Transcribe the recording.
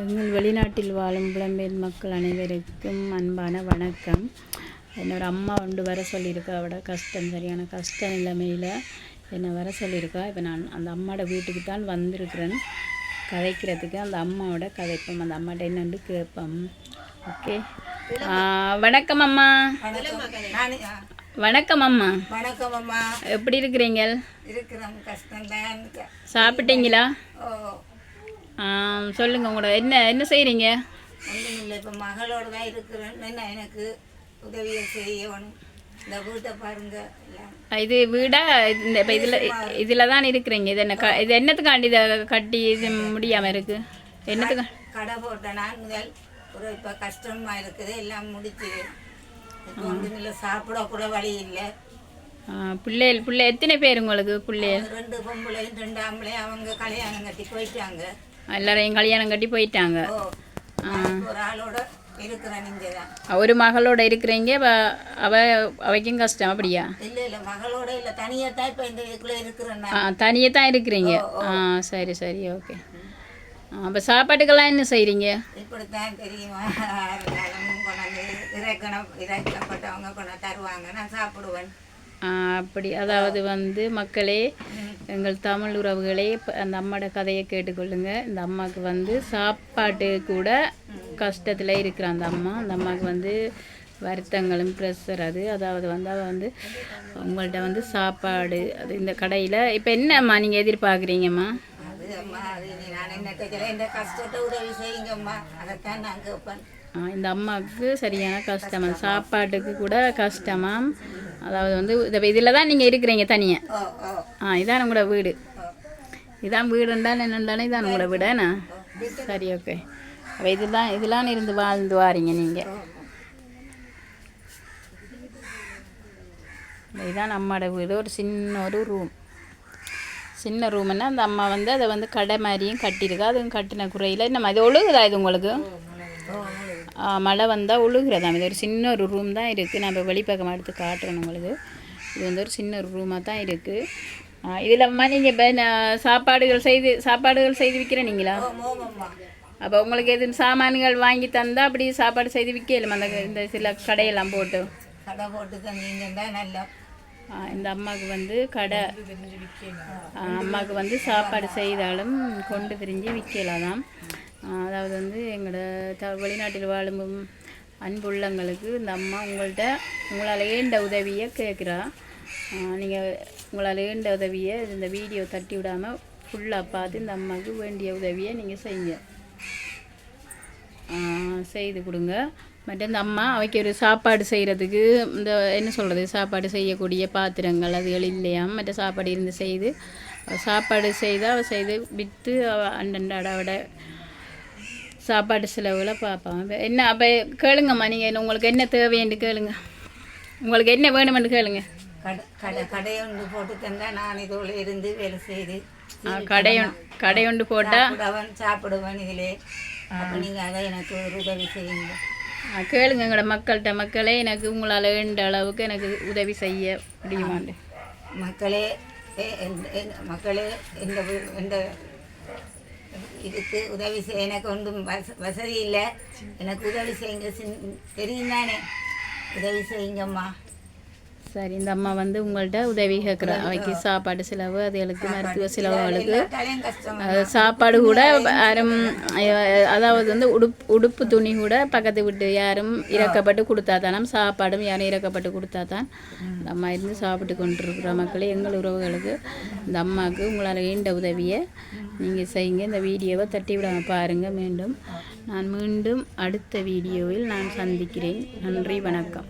எங்கள் வெளிநாட்டில் வாழும் புலம்பெயர் மக்கள் அனைவருக்கும் அன்பான வணக்கம். என்னோட அம்மா கொண்டு வர சொல்லியிருக்கா அவட கஷ்டம் சரியான கஷ்ட நிலைமையில் என்னை வர சொல்லியிருக்கா. இப்போ நான் அந்த அம்மாவோட வீட்டுக்கு தான் வந்திருக்கிறேன். கதைக்கிறதுக்கு அந்த அம்மாவோட கதைப்போம். அந்த அம்மாட்ட என்னன்னு கேட்போம். ஓகே. வணக்கம் அம்மா. வணக்கம் அம்மா. வணக்கம் அம்மா. எப்படி இருக்கிறீங்க சாப்பிட்டீங்களா? ஓ ஆ, சொல்லுங்க உங்களோட என்ன என்ன செய்கிறீங்க ஒன்றும் இல்லை இப்போ மகளோடு தான் இருக்கிறேன். எனக்கு உதவியை செய்யணும்? இந்த வீட்டை பாருங்க இது வீடா? இந்த இப்போ இதில் இதில் தான் இருக்கிறீங்க. இது என்ன க இது என்னத்துக்காண்டி இதை கட்டி இது முடியாமல் இருக்கு? என்னத்துக்கு கடை போட்டேன் நான் முதல் ஒரு இப்போ கஷ்டமாக இருக்குது. எல்லாம் முடிச்சு இப்போ ஒன்றும் இல்லை சாப்பிட கூட வழி இல்லை. பிள்ளைகள் பிள்ளை எத்தனை பேர் உங்களுக்கு பிள்ளைகள் ரெண்டு பொம்பளையும் ரெண்டு ஆம்பளையும் அவங்க கல்யாணம் கட்டி போயிட்டாங்க. எல்லாரையும் கல்யாணம் கட்டி போயிட்டாங்க. ஒரு மகளோட இருக்கிறீங்க அவ- அவ அவைக்கும் கஷ்டம் அப்படியா? இல்லை இல்லை மகளோட இல்லை தனியாக தான் இருக்கிறீங்க. ஆ சரி சரி ஓகே. அப்போ சாப்பாட்டுக்கெல்லாம் என்ன செய்கிறீங்க இப்படித்தான் தெரியுமா? இறக்கணும் இறக்கப்பட்டவங்க கொண்டு தருவாங்க நான் சாப்பிடுவேன். அப்படி. அதாவது வந்து மக்களே எங்கள் தமிழ் உறவுகளே அந்த அம்மாவோட கதையை கேட்டுக்கொள்ளுங்க. இந்த அம்மாவுக்கு வந்து சாப்பாட்டு கூட கஷ்டத்தில் இருக்கிற அந்த அம்மா. அந்த அம்மாவுக்கு வந்து வருத்தங்களும் ப்ரெஷர் அது. அதாவது வந்து அவள் வந்து உங்கள்கிட்ட வந்து சாப்பாடு அது இந்த கடையில். இப்போ என்னம்மா நீங்கள் எதிர்பார்க்குறீங்கம்மா? அது அம்மா அது நான் என்ன கேட்குறேன்? இந்த கஷ்டத்தை உதவி செய்யுங்கம்மா அதைத்தான் நான் கேட்பேன். இந்த அம்மாவுக்கு சரியான கஷ்டமா. சாப்பாட்டுக்கு கூட கஷ்டமாம் அதாவது வந்து இதில் தான் நீங்கள் இருக்கிறீங்க தனியாக ஆ இதான் உங்களோட வீடு. இதான் வீடுண்டாலும் என்னண்டாலும் இதான் உங்களோட வீடாண்ணா சரி ஓகே அப்போ இதுதான் இதெல்லாம் இருந்து வாழ்ந்து வாரீங்க நீங்கள் இதான் அம்மாவோட வீடு. ஒரு சின்ன ஒரு ரூம் சின்ன ரூம்னா அந்த அம்மா வந்து அதை வந்து கடை மாதிரியும் கட்டியிருக்கா. அதுவும் கட்டின குறையில். நம்ம இது ஒழுகுதா இது உங்களுக்கு? மழை வந்தால் ஒழுகுறதாம் இது ஒரு சின்ன ஒரு ரூம் தான் இருக்குது நான் இப்போ வெளிப்பக்கமாக எடுத்து காட்டுறேன் உங்களுக்கு. இது வந்து ஒரு சின்ன ஒரு ரூமாக தான் இருக்குது இதில் அம்மா நீங்கள் இப்போ சாப்பாடுகள் செய்து சாப்பாடுகள் செய்து ஓ மோகம்மா அப்போ உங்களுக்கு எதுவும் சாமான்கள் வாங்கி தந்தால் அப்படி சாப்பாடு செய்து விற்கலாமா அந்த இந்த சில கடையெல்லாம் போட்டு. கடை போட்டு தந்தீங்க தான் நல்லா இந்த அம்மாவுக்கு வந்து கடை. அம்மாவுக்கு வந்து சாப்பாடு செய்தாலும் கொண்டு திரிஞ்சு விற்கலாம் அதாவது வந்து எங்களோட த வெளிநாட்டில் வாழும் அன்புள்ளங்களுக்கு இந்த அம்மா உங்கள்கிட்ட உங்களால் ஏண்ட உதவியை கேட்குறா. நீங்கள் உங்களால் ஏண்ட உதவியை இந்த வீடியோ தட்டி விடாமல் ஃபுல்லாக பார்த்து இந்த அம்மாவுக்கு வேண்டிய உதவியை நீங்கள் செய்யுங்க. செய்து கொடுங்க. மற்ற இந்த அம்மா அவைக்கு ஒரு சாப்பாடு செய்கிறதுக்கு இந்த என்ன சொல்கிறது சாப்பாடு செய்யக்கூடிய பாத்திரங்கள் அதுகள் இல்லையாம் மற்ற சாப்பாடு இருந்து செய்து சாப்பாடு செய்து அவள் செய்து விற்று அவள் அண்டண்டாட சாப்பாடு செலவுகளை பார்ப்பான் அப்ப என்ன அப்போ கேளுங்கம்மா நீங்கள் உங்களுக்கு என்ன தேவைன்னு கேளுங்க. உங்களுக்கு என்ன வேணுமென்னு கேளுங்க. கடை கடை கடை ஒன்று போட்டு தந்தா நான் இதோட இருந்து வேலை செய்து. கடையொன் கடையொண்டு போட்டால் சாப்பிடுவேன் சாப்பிடுவேன் இதிலே. அப்போ நீங்கள் அதை எனக்கு ஒரு உதவி செய்யுங்க. கேளுங்க எங்களோட மக்கள்கிட்ட மக்களே எனக்கு உங்களால் வேண்ட அளவுக்கு எனக்கு உதவி செய்ய முடியுமாண்டு. மக்களே மக்களே இந்த இந்த இதுக்கு உதவி செய் எனக்கு ஒன்றும் வச வசதி இல்லை. எனக்கு உதவி செய்யுங்க சின் தெரியும் தானே உதவி செய்யுங்கம்மா. சரி இந்த அம்மா வந்து உங்கள்கிட்ட உதவி கேட்குறா அவைக்கு சாப்பாடு செலவு அதுகளுக்கு மருத்துவ செலவுகளுக்கு சாப்பாடு கூட யாரும் அதாவது வந்து உடுப் உடுப்பு துணி கூட பக்கத்து வீட்டு யாரும் இறக்கப்பட்டு கொடுத்தா தானே சாப்பாடும் யாரும் இறக்கப்பட்டு கொடுத்தா தான் இந்த அம்மா இருந்து சாப்பிட்டு கொண்டிருக்கிற மக்களே எங்கள் உறவுகளுக்கு. இந்த அம்மாவுக்கு உங்களால் வேண்ட உதவியை நீங்கள் செய்யுங்க. இந்த வீடியோவை தட்டி விடாமல் பாருங்கள் மீண்டும். நான் மீண்டும் அடுத்த வீடியோவில் நான் சந்திக்கிறேன். நன்றி வணக்கம்.